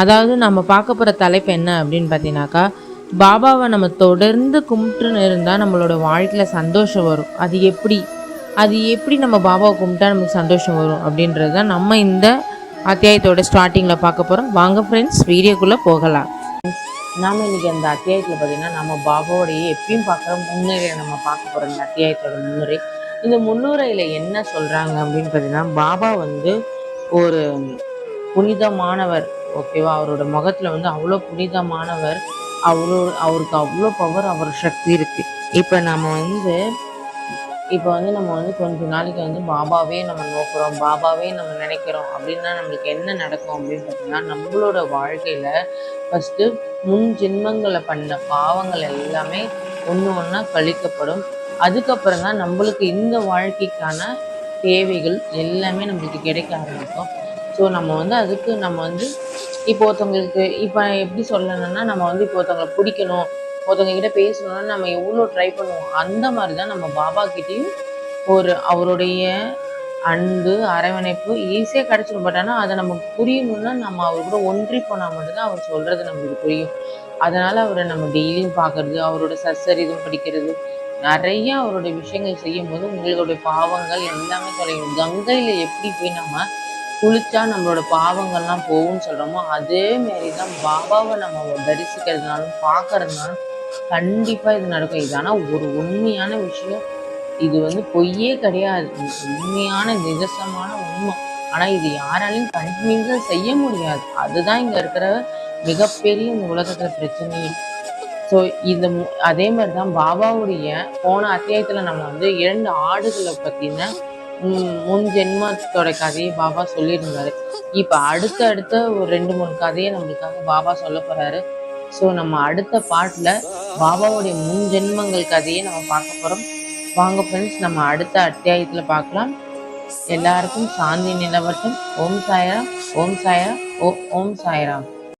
அதாவது நம்ம பார்க்க போகிற தலைப்பு என்ன அப்படின்னு பார்த்தீங்கன்னாக்கா பாபாவை நம்ம தொடர்ந்து கும்பிட்டுன்னு இருந்தால் நம்மளோட வாழ்க்கையில் சந்தோஷம் வரும். அது எப்படி? அது எப்படி நம்ம பாபாவை கும்பிட்டா நமக்கு சந்தோஷம் வரும் அப்படின்றது தான் நம்ம இந்த அத்தியாயத்தோட ஸ்டார்டிங்கில் பார்க்க போகிறோம் வாங்க ஃப்ரெண்ட்ஸ் வீடியோக்குள்ளே போகலாம். நாம் இன்றைக்கி அந்த அத்தியாயத்தில் பார்த்தீங்கன்னா நம்ம பாபாவோடைய எப்பயும் பார்க்குற முன்னுரையை நம்ம பார்க்க போகிறோம் இந்த அத்தியாயத்தோட முன்னுரை. இந்த முன்னுரையில் என்ன சொல்கிறாங்க அப்படின்னு பார்த்தீங்கன்னா பாபா வந்து ஒரு புனிதமானவர். ஓகேவா? அவரோட முகத்தில் வந்து அவ்வளோ புனிதமானவர். அவ்வளோ அவருக்கு அவ்வளோ பவர் அவர் சக்தி இருக்குது இப்போ நம்ம வந்து இப்போ வந்து நம்ம வந்து கொஞ்ச நாளைக்கு வந்து பாபாவே நம்ம நோக்குறோம் பாபாவே நம்ம நினைக்கிறோம். அப்படின்னா நம்மளுக்கு என்ன நடக்கும் அப்படின்னு பார்த்தீங்கன்னா நம்மளோட வாழ்க்கையில ஃபஸ்ட்டு முன் ஜென்மங்களை பண்ண பாவங்கள் எல்லாமே ஒன்று ஒன்றா கழிக்கப்படும். அதுக்கப்புறம் தான் நம்மளுக்கு இந்த வாழ்க்கைக்கான தேவைகள் எல்லாமே நம்மளுக்கு கிடைக்க ஆரம்பிக்கும். ஸோ நம்ம வந்து அதுக்கு நம்ம வந்து இப்போ ஒருத்தவங்களுக்கு இப்போ எப்படி சொல்லணும்னா நம்ம வந்து இப்போ ஒருத்தவங்களை பிடிக்கணும் ஒருத்தவங்க கிட்ட பேசணும்னா நம்ம எவ்வளோ ட்ரை பண்ணுவோம் அந்த மாதிரி தான் நம்ம பாபா கிட்டேயும் ஒரு அவருடைய அன்பு அரவணைப்பு ஈஸியாக கிடச்சிடும் பட் ஆனால் அதை நமக்கு புரியணும்னா நம்ம அவர் கூட ஒன்றி போனால் மட்டும்தான் அவர் சொல்கிறது நம்மளுக்கு புரியும். அதனால் அவரை நம்ம டெய்லியும் பார்க்கறது அவரோட சசரிதம் படிக்கிறது நிறைய அவருடைய விஷயங்கள் செய்யும் போது உங்களுடைய பாவங்கள் எல்லாமே தொலையும். கங்கையில் எப்படி போய் நம்ம குளிச்சா நம்மளோட பாவங்கள்லாம் போகும்னு சொல்கிறோமோ அதே மாரி தான் பாபாவை நம்ம தரிசிக்கிறதுனாலும் பார்க்கறதுனாலும் கண்டிப்பாக இது நடக்கும். இது ஆனால் ஒரு உண்மையான விஷயம். இது வந்து பொய்யே கிடையாது. உண்மையான நிஜசமான உண்மை. ஆனால் இது யாராலையும் கண்டினியூஸாக செய்ய முடியாது. அதுதான் இங்கே இருக்கிற மிகப்பெரிய இந்த உலகத்தில் பிரச்சனையே. ஸோ இந்த அதே மாதிரி தான் பாபாவுடைய போன அத்தியாயத்தில் நம்ம வந்து இரண்டு ஆடுகளை பற்றின முன் ஜென்மத்தோட கதையை பாபா சொல்லியிருந்தாரு. இப்ப அடுத்த அடுத்த ஒரு ரெண்டு மூணு கதையை நம்மளுக்காக பாபா சொல்ல போறாரு. ஸோ நம்ம அடுத்த பாட்டுல பாபாவுடைய முன் ஜென்மங்கள் கதையை நம்ம பார்க்க போறோம். வாங்க ஃப்ரெண்ட்ஸ் நம்ம அடுத்த அத்தியாயத்துல பார்க்கலாம். எல்லாருக்கும் சாந்தி நிலவட்டும். ஓம் சாயா ஓம் சாயா ஓ ஓம் சாயராம்.